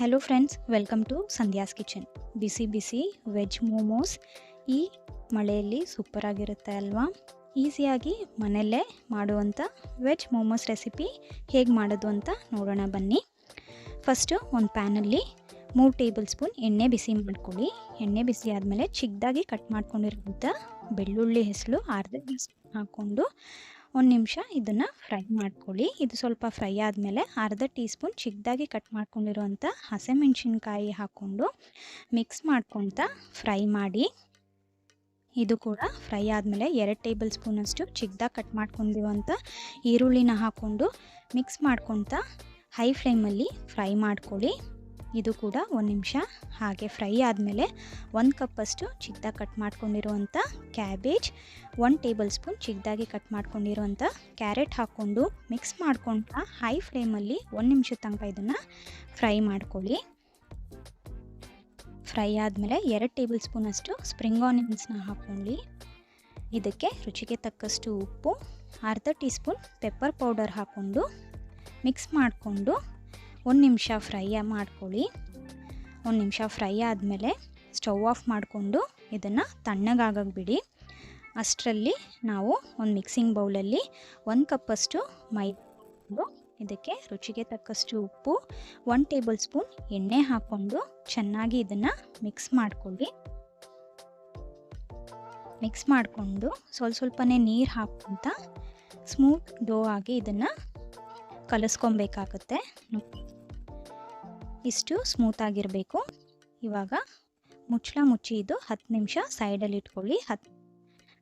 Hello friends welcome to Sandhya's kitchen ಬಿಸಿ ಬಿಸಿ veg momos ಈ ಮಳೆಯಲ್ಲಿ ಸೂಪರಾಗಿರುತ್ತೆ ಅಲ್ವಾ? ಈಸಿಯಾಗಿ ಮನೆಯಲ್ಲೇ ಮಾಡುವಂಥ ವೆಜ್ ಮೋಮೋಸ್ ರೆಸಿಪಿ ಹೇಗೆ ಮಾಡೋದು ಅಂತ ನೋಡೋಣ ಬನ್ನಿ. ಫಸ್ಟು ಒಂದು ಪ್ಯಾನಲ್ಲಿ ಮೂರು ಟೇಬಲ್ ಸ್ಪೂನ್ ಎಣ್ಣೆ ಬಿಸಿ ಮಾಡ್ಕೊಳ್ಳಿ. ಎಣ್ಣೆ ಬಿಸಿ ಆದಮೇಲೆ ಚಿಕ್ಕದಾಗಿ ಕಟ್ ಮಾಡ್ಕೊಂಡಿರುವಂಥ ಬೆಳ್ಳುಳ್ಳಿ ಹೆಸರು ಅರ್ಧ ಹಾಕ್ಕೊಂಡು ಒಂದು ನಿಮಿಷ ಇದನ್ನು ಫ್ರೈ ಮಾಡ್ಕೊಳ್ಳಿ. ಇದು ಸ್ವಲ್ಪ ಫ್ರೈ ಆದಮೇಲೆ ಅರ್ಧ ಟೀ ಸ್ಪೂನ್ ಚಿಕ್ಕದಾಗಿ ಕಟ್ ಮಾಡ್ಕೊಂಡಿರುವಂಥ ಹಸಿಮೆಣ್ಸಿನ್ಕಾಯಿ ಹಾಕ್ಕೊಂಡು ಮಿಕ್ಸ್ ಮಾಡ್ಕೊತ ಫ್ರೈ ಮಾಡಿ. ಇದು ಕೂಡ ಫ್ರೈ ಆದಮೇಲೆ ಎರಡು ಟೇಬಲ್ ಸ್ಪೂನಷ್ಟು ಚಿಕ್ಕದಾಗಿ ಕಟ್ ಮಾಡ್ಕೊಂಡಿರುವಂಥ ಈರುಳ್ಳಿನ ಹಾಕ್ಕೊಂಡು ಮಿಕ್ಸ್ ಮಾಡ್ಕೊತ ಹೈ ಫ್ಲೇಮಲ್ಲಿ ಫ್ರೈ ಮಾಡ್ಕೊಳ್ಳಿ. ಇದು ಕೂಡ ಒಂದು ನಿಮಿಷ. ಹಾಗೆ ಫ್ರೈ ಆದಮೇಲೆ ಒಂದು ಕಪ್ಪಷ್ಟು ಚಿಕ್ಕದಾಗಿ ಕಟ್ ಮಾಡ್ಕೊಂಡಿರುವಂಥ ಕ್ಯಾಬೇಜ್ ಒನ್ ಟೇಬಲ್ ಸ್ಪೂನ್ ಚಿಕ್ಕದಾಗಿ ಕಟ್ ಮಾಡ್ಕೊಂಡಿರುವಂಥ ಕ್ಯಾರೆಟ್ ಹಾಕ್ಕೊಂಡು ಮಿಕ್ಸ್ ಮಾಡ್ಕೊಂತ ಹೈ ಫ್ಲೇಮಲ್ಲಿ ಒಂದು ನಿಮಿಷದ ತನಕ ಇದನ್ನು ಫ್ರೈ ಮಾಡ್ಕೊಳ್ಳಿ. ಫ್ರೈ ಆದಮೇಲೆ ಎರಡು ಟೇಬಲ್ ಸ್ಪೂನಷ್ಟು ಸ್ಪ್ರಿಂಗ್ ಆನಿಯನ್ಸ್ನ ಹಾಕ್ಕೊಳ್ಳಿ. ಇದಕ್ಕೆ ರುಚಿಗೆ ತಕ್ಕಷ್ಟು ಉಪ್ಪು, ಅರ್ಧ ಟೀ ಸ್ಪೂನ್ ಪೆಪ್ಪರ್ ಪೌಡರ್ ಹಾಕ್ಕೊಂಡು ಮಿಕ್ಸ್ ಮಾಡಿಕೊಂಡು ಒಂದು ನಿಮಿಷ ಫ್ರೈ ಮಾಡ್ಕೊಳ್ಳಿ. ಒಂದು ನಿಮಿಷ ಫ್ರೈ ಆದಮೇಲೆ ಸ್ಟವ್ ಆಫ್ ಮಾಡಿಕೊಂಡು ಇದನ್ನು ತಣ್ಣಗಾಗಕ್ಕೆ ಬಿಡಿ. ಅಷ್ಟರಲ್ಲಿ ನಾವು ಒಂದು ಮಿಕ್ಸಿಂಗ್ ಬೌಲಲ್ಲಿ ಒಂದು ಕಪ್ಪಷ್ಟು ಮೈ ಇದಕ್ಕೆ ರುಚಿಗೆ ತಕ್ಕಷ್ಟು ಉಪ್ಪು ಒನ್ ಟೇಬಲ್ ಸ್ಪೂನ್ ಎಣ್ಣೆ ಹಾಕ್ಕೊಂಡು ಚೆನ್ನಾಗಿ ಇದನ್ನು ಮಿಕ್ಸ್ ಮಾಡ್ಕೊಳ್ಳಿ. ಮಿಕ್ಸ್ ಮಾಡಿಕೊಂಡು ಸ್ವಲ್ಪ ಸ್ವಲ್ಪನೇ ನೀರು ಹಾಕ್ಕೊಂತ ಸ್ಮೂತ್ ಡೋ ಆಗಿ ಇದನ್ನು ಕಲಿಸ್ಕೊಬೇಕಾಗತ್ತೆ. ಇಷ್ಟು ಸ್ಮೂತಾಗಿರಬೇಕು ಇವಾಗ ಮುಚ್ಚಳ ಮುಚ್ಚಿ ಇದು ಹತ್ತು ನಿಮಿಷ ಸೈಡಲ್ಲಿ ಇಟ್ಕೊಳ್ಳಿ. ಹತ್ತು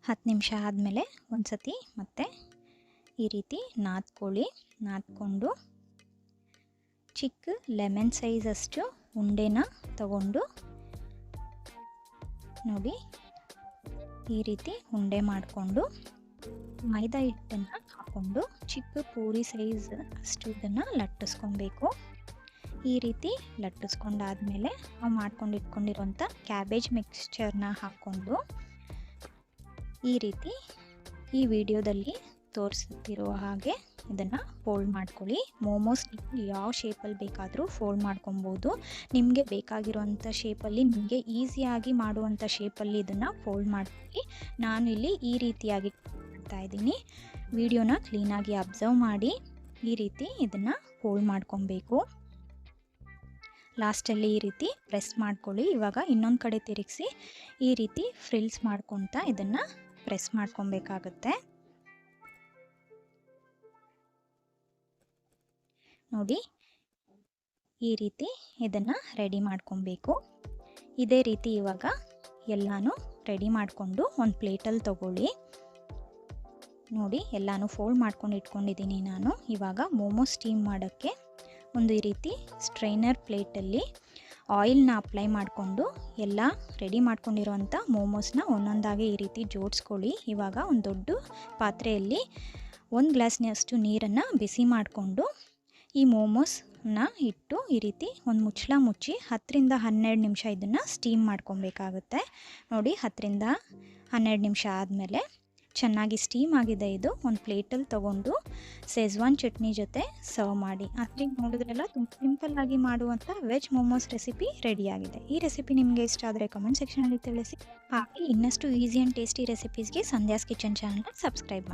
ಹತ್ತು ನಿಮಿಷ ಆದಮೇಲೆ ಒಂದು ಸತಿ ಮತ್ತೆ ಈ ರೀತಿ ನಾದ್ಕೊಳ್ಳಿ. ನಾದ್ಕೊಂಡು ಚಿಕ್ಕ ಲೆಮನ್ ಅಷ್ಟು ಉಂಡೆನ ತಗೊಂಡು ನೋಡಿ ಈ ರೀತಿ ಉಂಡೆ ಮಾಡಿಕೊಂಡು ಮೈದಾ ಹಿಟ್ಟನ್ನು ಹಾಕ್ಕೊಂಡು ಚಿಕ್ಕ ಪೂರಿ ಸೈಜ್ ಅಷ್ಟು ಇದನ್ನು ಲಟ್ಟಿಸ್ಕೊಬೇಕು. ಈ ರೀತಿ ಲಟ್ಟಿಸ್ಕೊಂಡಾದಮೇಲೆ ನಾವು ಮಾಡ್ಕೊಂಡು ಇಟ್ಕೊಂಡಿರುವಂಥ ಕ್ಯಾಬೇಜ್ ಮಿಕ್ಸ್ಚರ್ನ ಹಾಕ್ಕೊಂಡು ಈ ರೀತಿ ಈ ವಿಡಿಯೋದಲ್ಲಿ ತೋರಿಸುತ್ತಿರುವ ಹಾಗೆ ಇದನ್ನು ಫೋಲ್ಡ್ ಮಾಡ್ಕೊಳ್ಳಿ. ಮೋಮೋಸ್ ಯಾವ ಶೇಪಲ್ಲಿ ಬೇಕಾದರೂ ಫೋಲ್ಡ್ ಮಾಡ್ಕೊಬೋದು. ನಿಮಗೆ ಬೇಕಾಗಿರುವಂಥ ಶೇಪಲ್ಲಿ, ನಿಮಗೆ ಈಸಿಯಾಗಿ ಮಾಡುವಂಥ ಶೇಪಲ್ಲಿ ಇದನ್ನು ಫೋಲ್ಡ್ ಮಾಡ್ಕೊಳ್ಳಿ. ಇಲ್ಲಿ ಈ ರೀತಿಯಾಗಿ ಮಾಡ್ತಾ ಇದ್ದೀನಿ. ವಿಡಿಯೋನ ಕ್ಲೀನಾಗಿ ಅಬ್ಸರ್ವ್ ಮಾಡಿ ಈ ರೀತಿ ಇದನ್ನು ಫೋಲ್ಡ್ ಮಾಡ್ಕೊಬೇಕು. ಲಾಸ್ಟಲ್ಲಿ ಈ ರೀತಿ ಪ್ರೆಸ್ ಮಾಡ್ಕೊಳ್ಳಿ. ಇವಾಗ ಇನ್ನೊಂದು ಕಡೆ ತಿರುಗಿಸಿ ಈ ರೀತಿ ಫ್ರಿಲ್ಸ್ ಮಾಡ್ಕೊತ ಇದನ್ನು ಪ್ರೆಸ್ ಮಾಡ್ಕೊಬೇಕಾಗತ್ತೆ. ನೋಡಿ, ಈ ರೀತಿ ಇದನ್ನು ರೆಡಿ ಮಾಡ್ಕೊಬೇಕು. ಇದೇ ರೀತಿ ಇವಾಗ ಎಲ್ಲನೂ ರೆಡಿ ಮಾಡಿಕೊಂಡು ಒಂದು ಪ್ಲೇಟಲ್ಲಿ ತಗೊಳ್ಳಿ. ನೋಡಿ ಎಲ್ಲನೂ ಫೋಲ್ಡ್ ಮಾಡ್ಕೊಂಡು ಇಟ್ಕೊಂಡಿದ್ದೀನಿ ನಾನು. ಇವಾಗ ಮೋಮೋ ಸ್ಟೀಮ್ ಮಾಡೋಕ್ಕೆ ಒಂದು ಈ ರೀತಿ ಸ್ಟ್ರೈನರ್ ಪ್ಲೇಟಲ್ಲಿ ಆಯಿಲ್ನ ಅಪ್ಲೈ ಮಾಡಿಕೊಂಡು ಎಲ್ಲ ರೆಡಿ ಮಾಡ್ಕೊಂಡಿರುವಂಥ ಮೋಮೋಸ್ನ ಒಂದೊಂದಾಗಿ ಈ ರೀತಿ ಜೋಡಿಸ್ಕೊಳ್ಳಿ. ಇವಾಗ ಒಂದು ದೊಡ್ಡ ಪಾತ್ರೆಯಲ್ಲಿ ಒಂದು ಗ್ಲಾಸ್ನಷ್ಟು ನೀರನ್ನು ಬಿಸಿ ಮಾಡಿಕೊಂಡು ಈ ಮೋಮೋಸ್ನ ಇಟ್ಟು ಈ ರೀತಿ ಒಂದು ಮುಚ್ಚಳ ಮುಚ್ಚಿ ಹತ್ತರಿಂದ ಹನ್ನೆರಡು ನಿಮಿಷ ಇದನ್ನು ಸ್ಟೀಮ್ ಮಾಡ್ಕೊಬೇಕಾಗುತ್ತೆ. ನೋಡಿ ಹತ್ತರಿಂದ ಹನ್ನೆರಡು ನಿಮಿಷ ಆದಮೇಲೆ ಚೆನ್ನಾಗಿ ಸ್ಟೀಮ್ ಆಗಿದೆ ಇದು. ಒಂದು ಪ್ಲೇಟಲ್ಲಿ ತೊಗೊಂಡು ಸೆಜ್ವಾನ್ ಚಟ್ನಿ ಜೊತೆ ಸರ್ವ್ ಮಾಡಿ. ಅದ್ರ ನೋಡಿದ್ರೆಲ್ಲ ತುಂಬ ಸಿಂಪಲ್ಲಾಗಿ ಮಾಡುವಂಥ ವೆಜ್ ಮೋಮೋಸ್ ರೆಸಿಪಿ ರೆಡಿಯಾಗಿದೆ ಈ ರೆಸಿಪಿ ನಿಮಗೆ ಇಷ್ಟ ಆದರೆ ಕಮೆಂಟ್ ಸೆಕ್ಷನಲ್ಲಿ ತಿಳಿಸಿ. ಹಾಗೆ ಇನ್ನಷ್ಟು ಈಸಿ ಆ್ಯಂಡ್ ಟೇಸ್ಟಿ ರೆಸಿಪೀಸ್ಗೆ ಸಂಧ್ಯಾಸ್ ಕಿಚನ್ ಚಾನಲ್ನ ಸಬ್ಸ್ಕ್ರೈಬ್